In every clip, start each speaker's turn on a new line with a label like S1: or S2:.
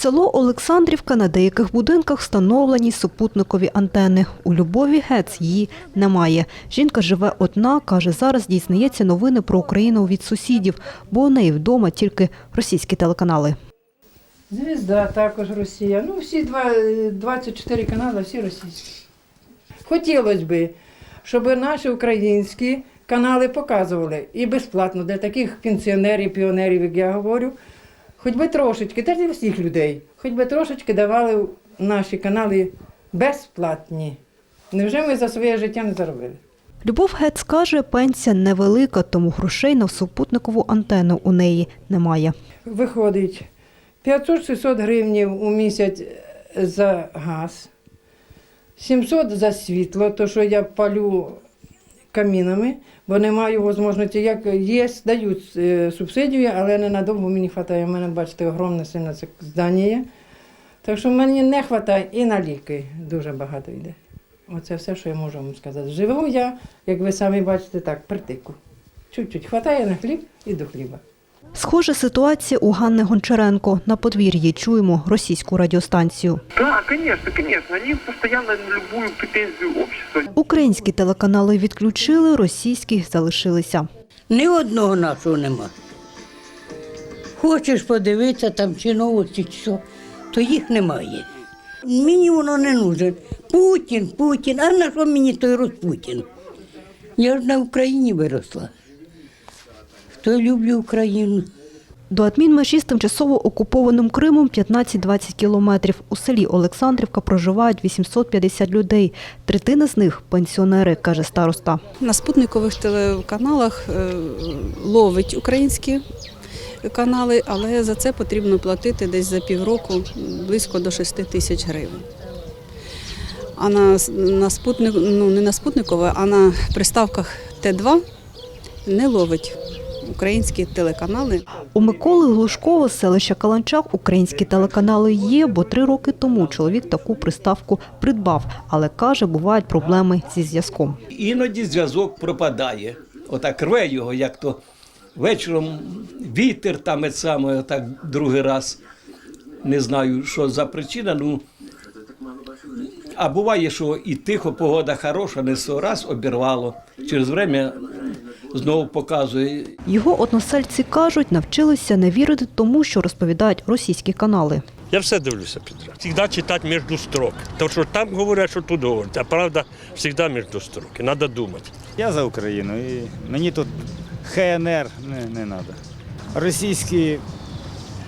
S1: Село Олександрівка на деяких будинках встановлені супутникові антени. У Любові Гец її немає. Жінка живе одна, каже, зараз дізнається новини про Україну від сусідів, бо у неї вдома тільки російські телеканали.
S2: Звізда також Росія. Ну, всі два, 24 канали, всі російські. Хотілося б, щоб наші українські канали показували і безплатно для таких пенсіонерів, піонерів, як я говорю. Хоч би трошечки, теж для всіх людей, хоч би трошечки давали наші канали безплатні. Невже ми за своє життя не заробили?
S1: Любов Гец каже, пенсія невелика, тому грошей на супутникову антенну у неї немає.
S2: Виходить 500-600 гривнів у місяць за газ, 700 за світло, то що я палю камінами, бо не маю можливості, як є, дають е, субсидію, але ненадовго мені вистачає. У мене, бачите, огромне сильне це здання. Так що мені не вистачає і на ліки дуже багато йде. Оце все, що я можу вам сказати. Живу я, як ви самі бачите, так, притику. Чуть-чуть хватає на хліб і до хліба.
S1: Схожа ситуація у Ганни Гончаренко. На подвір'ї чуємо російську радіостанцію.
S3: Да, конечно, конечно. Они постоянно на любую претензию общества
S1: Українські телеканали відключили, російські залишилися.
S4: Ні одного нашого нема. Хочеш подивитися там чи новості, чи що, то їх немає. Мені воно не нужен. Путін, Путін, а на що мені той Путін? Я ж на Україні виросла. Хто люблю Україну?
S1: До адмінмежі з тимчасово окупованим Кримом 15-20 кілометрів. У селі Олександрівка проживають 850 людей. Третина з них – пенсіонери, каже староста.
S5: На спутникових телеканалах е, ловить українські канали, але за це потрібно платити десь за півроку близько до 6 тисяч гривень. А на, на спутник, ну не на спутникове, а на приставках Т2 не ловить українські телеканали.
S1: У Миколи Глушкова з селища Каланчак українські телеканали є, бо три роки тому чоловік таку приставку придбав, але каже, бувають проблеми зі зв'язком.
S6: іноді зв'язок пропадає. Отак рве його, як то вечором вітер там і саме, отак другий раз. Не знаю, що за причина. Ну, а буває, що і тихо, погода хороша, не сто раз обірвало. Через время знову показує.
S1: Його односельці кажуть, навчилися не вірити тому, що розповідають російські канали.
S7: Я все дивлюся підряд. Завжди читати між строк. Тому що там говорять, що тут говорять. А правда завжди між строк. І треба думати.
S8: Я за Україну і мені тут ХНР не, не треба. Російські,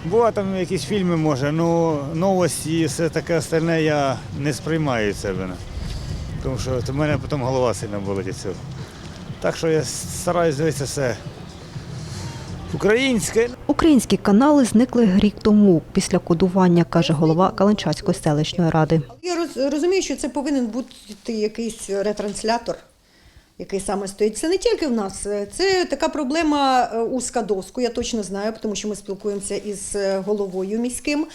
S8: бува там якісь фільми може, ну новості, все таке остальне я не сприймаю себе. Тому що в мене потім голова сильно болить від цього. Так що я стараюсь дивитися все українське.
S1: Українські канали зникли рік тому після кодування, каже голова Каланчацької селищної ради.
S9: Я розумію, що це повинен бути якийсь ретранслятор, який саме стоїть. Це не тільки в нас, це така проблема е, у Скадовську, я точно знаю, тому що ми спілкуємося із е, головою міським,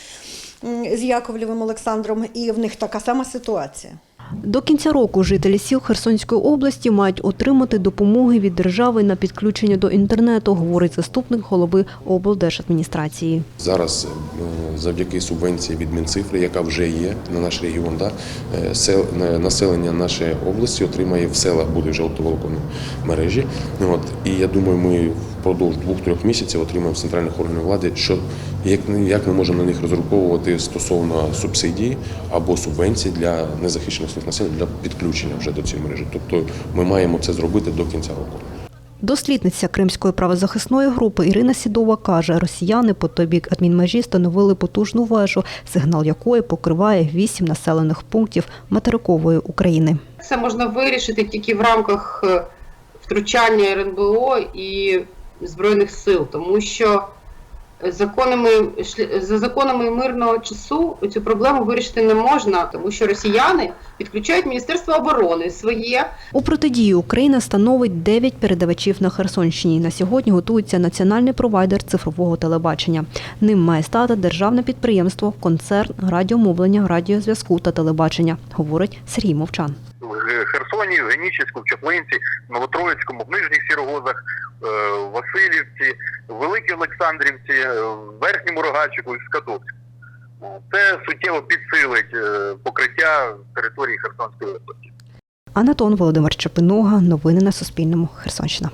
S9: з Яковлєвим Олександром, і в них така сама ситуація.
S1: До кінця року жителі сіл Херсонської області мають отримати допомоги від держави на підключення до інтернету, говорить заступник голови облдержадміністрації.
S10: Зараз е, завдяки субвенції від Мінцифри, яка вже є на наш регіон, да, е, е, населення нашої області отримає в селах буде вже мережі. От, і я думаю, ми впродовж двох-трьох місяців отримаємо з центральних органів влади, що як, як ми можемо на них розраховувати стосовно субсидії або субвенцій для незахищених слоїв населення для підключення вже до цієї мережі. Тобто ми маємо це зробити до кінця року.
S1: Дослідниця Кримської правозахисної групи Ірина Сідова каже, росіяни по той бік адмінмежі встановили потужну вежу, сигнал якої покриває вісім населених пунктів материкової України.
S11: Це можна вирішити тільки в рамках е, втручання РНБО і Збройних сил, тому що законами за законами мирного часу цю проблему вирішити не можна, тому що росіяни підключають Міністерство оборони своє
S1: У протидії Україна становить 9 передавачів на Херсонщині. На сьогодні готується національний провайдер цифрового телебачення. Ним має стати державне підприємство, концерн радіомовлення, радіозв'язку та телебачення, говорить Сергій Мовчан.
S3: в Херсоні, в Генічеську, в Чаплинці, Новотроїцькому, в Нижніх Сірогозах, е, в Васильівці, в Великій Олександрівці, е, в Верхньому Рогачику і в Скадовську.
S10: Це суттєво підсилить е, покриття території Херсонської області.
S1: Анатон Володимир Чепинога. Новини на Суспільному. Херсонщина.